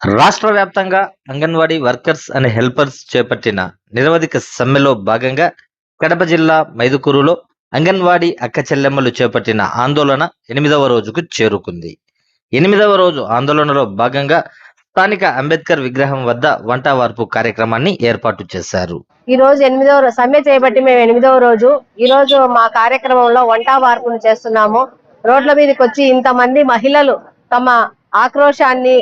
రాష్ట్ర వ్యాప్తంగా anganwadi workers and helpers చేపట్టిన నిరవధిక సమ్మెలో భాగంగా కడప జిల్లా మైదుకూరులో అంగన్వాడీ అక్క చెల్లెమ్మలు చేపట్టిన ఆందోళన ఎనిమిదవ రోజుకు చేరుకుంది. ఎనిమిదవ రోజు ఆందోళనలో భాగంగా స్థానిక అంబేద్కర్ విగ్రహం వద్ద వంట వార్పు కార్యక్రమాన్ని ఏర్పాటు చేశారు. ఈ రోజు ఎనిమిదవ సమ్మె చేపట్టి మేము ఎనిమిదవ రోజు ఈ రోజు మా కార్యక్రమంలో వంట వార్పును చేస్తున్నాము. రోడ్ల మీదకి వచ్చి ఇంతమంది మహిళలు తమ ఆక్రోశాన్ని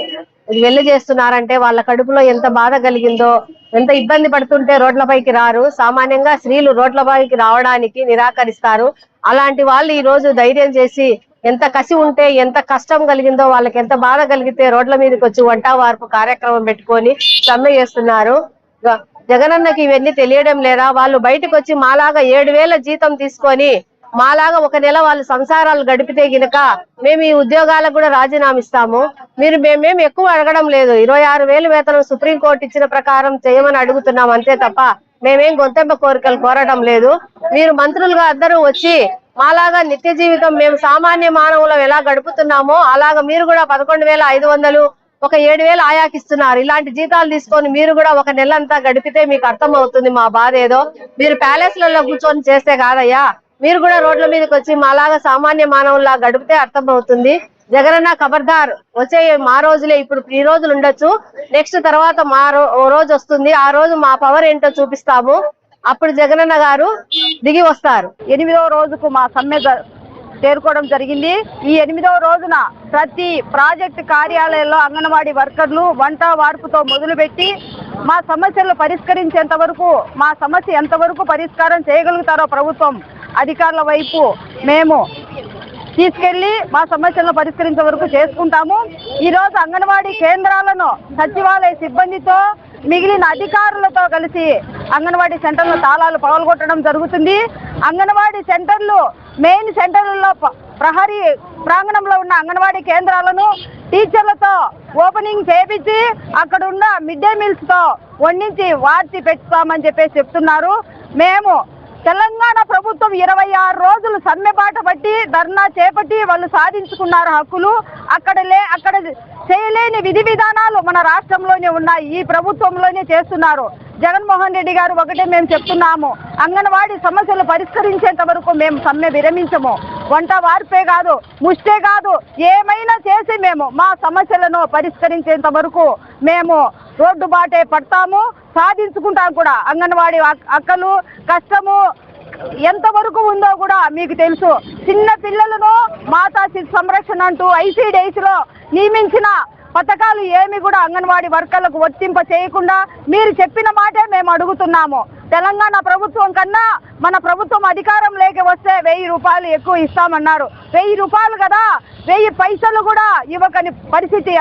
వెళ్ళి చేస్తున్నారంటే వాళ్ళ కడుపులో ఎంత బాధ కలిగిందో ఎంత ఇబ్బంది పడుతుంటే రోడ్లపైకి రారు. సామాన్యంగా స్త్రీలు రోడ్లపైకి రావడానికి నిరాకరిస్తారు. అలాంటి వాళ్ళు ఈ రోజు ధైర్యం చేసి ఎంత కసి ఉంటే ఎంత కష్టం కలిగిందో వాళ్ళకి ఎంత బాధ కలిగితే రోడ్ల మీదకి వచ్చి వంట వార్పు కార్యక్రమం పెట్టుకొని సమ్మె చేస్తున్నారు. జగనన్నకి ఇవన్నీ తెలియడం లేదా? వాళ్ళు బయటకు వచ్చి మాలాగా ఏడు వేల జీతం తీసుకొని మాలాగా ఒక నెల వాళ్ళు సంసారాలు గడిపితే గినక మేము ఈ ఉద్యోగాలకు కూడా రాజీనామా ఇస్తాము. మీరు మేమేం ఎక్కువ అడగడం లేదు. ఇరవై ఆరు వేలు వేతనం సుప్రీంకోర్టు ఇచ్చిన ప్రకారం చేయమని అడుగుతున్నాం అంతే తప్ప మేమేం గొంతెంప కోరికలు కోరడం లేదు. మీరు మంత్రులుగా అందరూ వచ్చి మాలాగా నిత్య జీవితం మేము సామాన్య మానవులం ఎలా గడుపుతున్నామో అలాగా మీరు కూడా పదకొండు వేల ఐదు వందలు ఒక ఏడు వేలు ఆయాకిస్తున్నారు. ఇలాంటి జీతాలు తీసుకొని మీరు కూడా ఒక నెల అంతా గడిపితే మీకు అర్థం అవుతుంది మా బాధ ఏదో. మీరు ప్యాలెస్లలో కూర్చొని చేస్తే కాదయ్యా. మీరు కూడా రోడ్ల మీదకి వచ్చి మాలాగా సామాన్య మానవుల్లా గడిపితే అర్థం అవుతుంది జగనన్న ఖబర్దార్ వచ్చే మా రోజులే ఇప్పుడు ఈ రోజులు ఉండొచ్చు. నెక్స్ట్ తర్వాత మా రో- రోజు వస్తుంది. ఆ రోజు మా పవర్ ఏంటో చూపిస్తాము. అప్పుడు జగనన్న గారు దిగి వస్తారు. ఎనిమిదవ రోజుకు మా సమ్మె చేరుకోవడం జరిగింది. ఈ ఎనిమిదవ రోజున ప్రతి ప్రాజెక్ట్ కార్యాలయంలో అంగన్వాడీ వర్కర్లు వంట వార్పుతో మొదలుపెట్టి మా సమస్యలు పరిష్కరించేంత వరకు మా సమస్య ఎంతవరకు పరిష్కారం చేయగలుగుతారో ప్రభుత్వం అధికారుల వైపు మేము తీసుకెళ్ళి మా సమస్యలను పరిష్కరించే వరకు చేసుకుంటాము. ఈరోజు అంగన్వాడీ కేంద్రాలను సచివాలయ సిబ్బందితో మిగిలిన అధికారులతో కలిసి అంగన్వాడీ సెంటర్ల తాళాలు పగలగొట్టడం జరుగుతుంది. అంగన్వాడీ సెంటర్లు మెయిన్ సెంటర్లలో ప్రహరీ ప్రాంగణంలో ఉన్న అంగన్వాడీ కేంద్రాలను టీచర్లతో ఓపెనింగ్ చేపించి అక్కడ ఉన్న మిడ్ డే మీల్స్తో వండించి వార్చి పెట్టుతామని చెప్పేసి చెప్తున్నారు. మేము తెలంగాణ ప్రభుత్వం ఇరవై ఆరు రోజులు సమ్మెబాట పట్టి ధర్నా చేపట్టి వాళ్ళు సాధించుకున్నారు హక్కులు. అక్కడ లే అక్కడ చేయలేని విధి విధానాలు మన రాష్ట్రంలోనే ఉన్నాయి ఈ ప్రభుత్వంలోనే చేస్తున్నారు. జగన్మోహన్ రెడ్డి గారు ఒకటే మేము చెప్తున్నాము అంగన్వాడీ సమస్యలు పరిష్కరించేంత వరకు మేము సమ్మె విరమించము. వంట వార్పే కాదు ముష్టే కాదు ఏమైనా చేసి మేము మా సమస్యలను పరిష్కరించేంత వరకు మేము రోడ్డు బాటే పడతాము సాధించుకుంటాం కూడా. అంగన్వాడీ అక్- అక్కలు కష్టము ఎంతవరకు ఉందో కూడా మీకు తెలుసు. చిన్న పిల్లలను మాతా శిశు సంరక్షణ అంటూ ఐసీడీఐసీలో నియమించిన పథకాలు ఏమి కూడా అంగన్వాడీ వర్కర్లకు వర్తింప చేయకుండా మీరు చెప్పిన మాటే మేము అడుగుతున్నాము. తెలంగాణ ప్రభుత్వం కన్నా మన ప్రభుత్వం అధికారం లేక వస్తే వెయ్యి రూపాయలు ఎక్కువ ఇస్తామన్నారు. వెయ్యి రూపాయలు కదా? వెయ్యి పైసలు కూడా ఇవ్వకని పరిస్థితి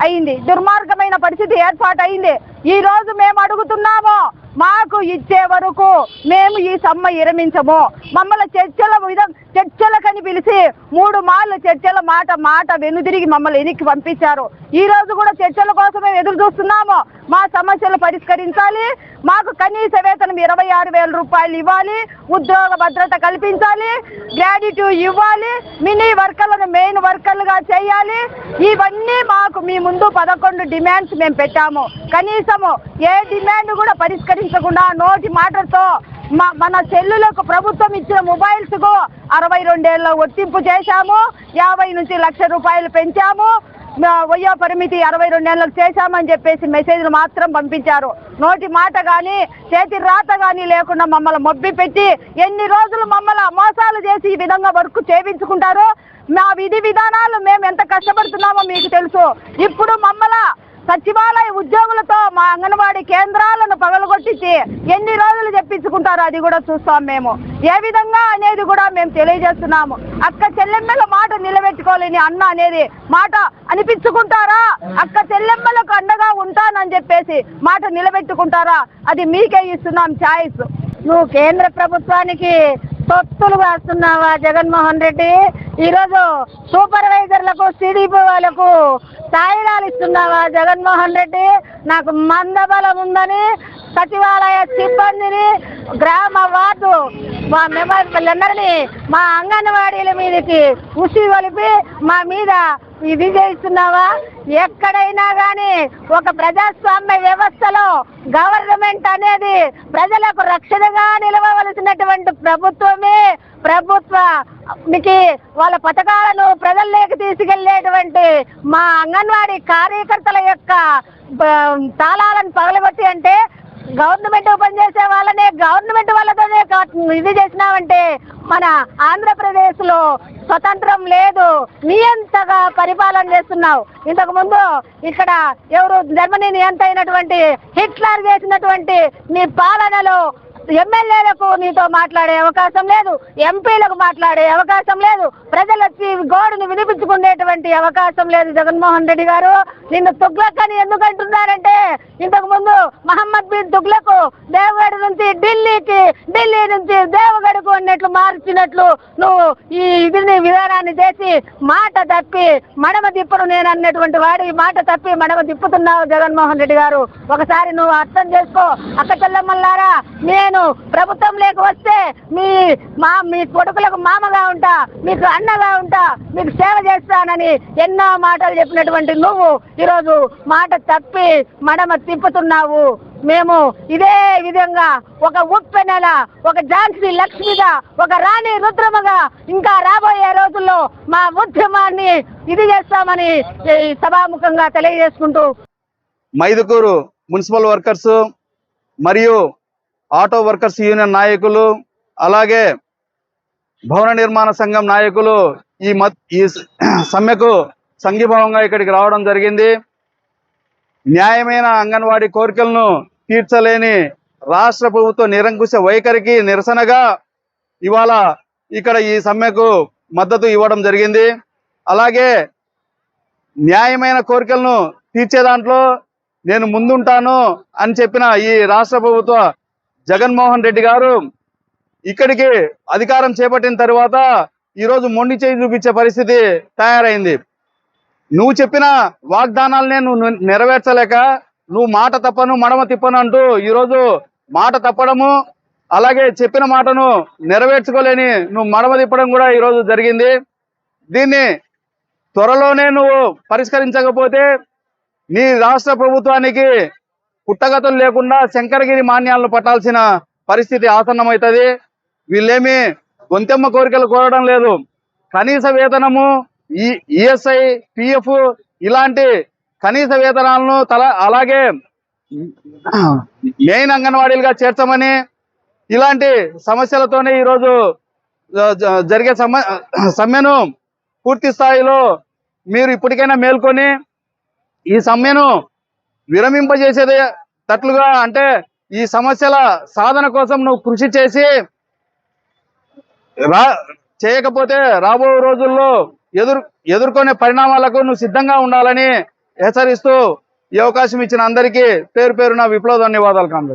అయింది. దుర్మార్గమైన పరిస్థితి ఏర్పాటైంది. ఈ రోజు మేము అడుగుతున్నాము మాకు ఇచ్చే వరకు మేము ఈ సమ్మ విరమించము. మమ్మల్ని చర్చల విధం చర్చలకని పిలిచి మూడు మార్లు చర్చల మాట మాట వెనుదిరిగి మమ్మల్ని ఎనికి పంపించారు. ఈ రోజు కూడా చర్చల కోసమే ఎదురు చూస్తున్నాము. మా సమస్యలు పరిష్కరించాలి. మాకు కనీస వేతనం ఇరవై ఆరు వేల రూపాయలు ఇవ్వాలి ఉద్యోగ భద్రత కల్పించాలి గ్రాడ్యుటీ ఇవ్వాలి మినీ వర్కర్లను మెయిన్ వర్కర్లుగా చేయాలి. ఇవన్నీ మాకు మీ ముందు పదకొండు డిమాండ్స్ మేము పెట్టాము. కనీసము ఏ డిమాండ్ కూడా పరిష్కరించకుండా నోటి మాటలతో మా మన సెల్లులకు ప్రభుత్వం ఇచ్చిన మొబైల్స్కు అరవై రెండేళ్ళ వర్తింపు చేశాము. యాభై నుంచి లక్ష రూపాయలు పెంచాము. మా పరిమితి అరవై రెండేళ్ళకు చేశామని చెప్పేసి మెసేజ్లు మాత్రం పంపించారు. నోటి మాట కానీ చేతి రాత కానీ లేకుండా మమ్మల్ని మొబ్బి పెట్టి ఎన్ని రోజులు మమ్మల్ని మోసాలు చేసి ఈ విధంగా వర్క్ చేయించుకుంటారో మా విధి విధానాలు మేము ఎంత కష్టపడుతున్నామో మీకు తెలుసు. ఇప్పుడు మమ్మల్ని సచివాలయ ఉద్యోగులతో మా అంగన్వాడీ కేంద్రాలను పగలగొట్టించి ఎన్ని రోజులు చెప్పించుకుంటారో అది కూడా చూస్తాం మేము. ఏ విధంగా అనేది కూడా మేము తెలియజేస్తున్నాము. అక్క చెల్లెమ్మల మాట నిలబెట్టుకోలేని అన్న అనేది మాట అనిపించుకుంటారా? అక్క చెల్లెమ్మలకు అండగా ఉంటానని చెప్పేసి మాట నిలబెట్టుకుంటారా? అది మీకే ఇస్తున్నాం ఛాయిస్. నువ్వు కేంద్ర ప్రభుత్వానికి తొత్తులు వేస్తున్నావా జగన్మోహన్ రెడ్డి? ఈరోజు సూపర్వైజర్లకు టీడీపీ వాళ్ళకు తాయిలాలు ఇస్తున్నావా జగన్మోహన్ రెడ్డి? నాకు మందబలం ఉందని సచివాలయ సిబ్బందిని గ్రామ వార్డు మా మెంబర్లందరినీ మా అంగన్వాడీల మీదకి ఉసి కొలిపి మా మీద ఇది చేస్తున్నావా ఎక్కడైనా కానీ ఒక ప్రజాస్వామ్య వ్యవస్థలో గవర్నమెంట్ అనేది ప్రజలకు రక్షణగా నిలవవలసినటువంటి ప్రభుత్వమే ప్రభుత్వానికి వాళ్ళ పథకాలను ప్రజల్లోకి తీసుకెళ్ళేటువంటి మా అంగన్వాడీ కార్యకర్తల యొక్క తాళాలను పగలగొట్టి అంటే గవర్నమెంట్ పనిచేసే వాళ్ళనే గవర్నమెంట్ వాళ్ళతోనే ఇది చేసినామంటే మన ఆంధ్రప్రదేశ్లో స్వతంత్రం లేదు. నియంతగా పరిపాలన చేస్తున్నావు. ఇంతకు ముందు ఇక్కడ ఎవరు జర్మనీ నియంత అయినటువంటి హిట్లర్ చేసినటువంటి నీ పాలనలో ఎమ్మెల్యేలకు నీతో మాట్లాడే అవకాశం లేదు ఎంపీలకు మాట్లాడే అవకాశం లేదు ప్రజలు వచ్చి గోడును వినిపించుకునేటువంటి అవకాశం లేదు జగన్మోహన్ రెడ్డి గారు. నిన్ను తుగ్లక్ అని ఎందుకు అంటున్నారంటే ఇంతకు ముందు మహమ్మద్ బిన్ తుగ్లకు దేవగఢ్ నుంచి ఢిల్లీకి ఢిల్లీ నుంచి దేవగఢకు అన్నట్లు మార్చినట్లు నువ్వు ఈ ఇదిని విధానాన్ని చేసి మాట తప్పి మడమ తిప్పను నేను అన్నటువంటి వాడు ఈ మాట తప్పి మడమ తిప్పుతున్నావు జగన్మోహన్ రెడ్డి గారు. ఒకసారి నువ్వు అర్థం చేసుకో. అక్క చెల్లమ్మల్లారా నేను ప్రభుత్వం లేక వస్తే మీ మా మీ కొడుకులకు మామగా ఉంటా మీకు అన్నగా ఉంటా మీకు సేవ చేస్తానని ఎన్నో మాటలు చెప్పినటువంటి నువ్వు ఈరోజు మాట తప్పి మడమ తిప్పుతున్నావు. మేము ఇదే విధంగా ఒక ఉప్పెనెల ఒక ఝాన్సీ లక్ష్మిగా ఒక రాణి రుద్రమగా ఇంకా రాబోయే రోజుల్లో మా ఉద్యమాన్ని ఇది చేస్తామని సభాముఖంగా తెలియజేసుకుంటూ మైదుకూరు మున్సిపల్ వర్కర్స్ మరియు ఆటో వర్కర్స్ యూనియన్ నాయకులు అలాగే భవన నిర్మాణ సంఘం నాయకులు ఈ మత్ ఈ సమ్మెకు సంఘీభావంగా ఇక్కడికి రావడం జరిగింది. న్యాయమైన అంగన్వాడీ కోరికలను తీర్చలేని రాష్ట్ర ప్రభుత్వ నిరంకుశ వైఖరికి నిరసనగా ఇవాళ ఇక్కడ ఈ సమ్మెకు మద్దతు ఇవ్వడం జరిగింది. అలాగే న్యాయమైన కోరికలను తీర్చే దాంట్లో నేను ముందుంటాను అని చెప్పిన ఈ రాష్ట్ర ప్రభుత్వ జగన్మోహన్ రెడ్డి గారు ఇక్కడికి అధికారం చేపట్టిన తర్వాత ఈరోజు మొండి చేయి చూపించే పరిస్థితి తయారైంది. నువ్వు చెప్పిన వాగ్దానాలనే నువ్వు నెరవేర్చలేక నువ్వు మాట తప్పను మడమ తిప్పను అంటూ ఈరోజు మాట తప్పడము అలాగే చెప్పిన మాటను నెరవేర్చుకోలేని నువ్వు మడమ తిప్పడం కూడా ఈరోజు జరిగింది. దీన్ని త్వరలోనే నువ్వు పరిష్కరించకపోతే నీ రాష్ట్ర ప్రభుత్వానికి పుట్టగతులు లేకుండా శంకరగిరి మాన్యాలను పట్టాల్సిన పరిస్థితి ఆసన్నమవుతుంది. వీళ్ళేమి గొంతెమ్మ కోరికలు కోరడం లేదు. కనీస వేతనము ఈ ఈఎస్ఐ పిఎఫ్ ఇలాంటి కనీస వేతనాలను తల అలాగే మెయిన్ అంగన్వాడీలుగా చేర్చమని ఇలాంటి సమస్యలతోనే ఈరోజు జరిగే సమ్మె సమ్మెను పూర్తి స్థాయిలో మీరు ఇప్పటికైనా మేల్కొని ఈ సమ్మెను విరమింపజేసేదే తట్లుగా అంటే ఈ సమస్యల సాధన కోసం నువ్వు కృషి చేసి రా చేయకపోతే రాబో రోజుల్లో ఎదురు ఎదుర్కొనే పరిణామాలకు నువ్వు సిద్ధంగా ఉండాలని హెచ్చరిస్తూ ఈ అవకాశం ఇచ్చిన అందరికీ పేరు పేరున విప్లవ ధన్యవాదాలు కాంగ్రెస్.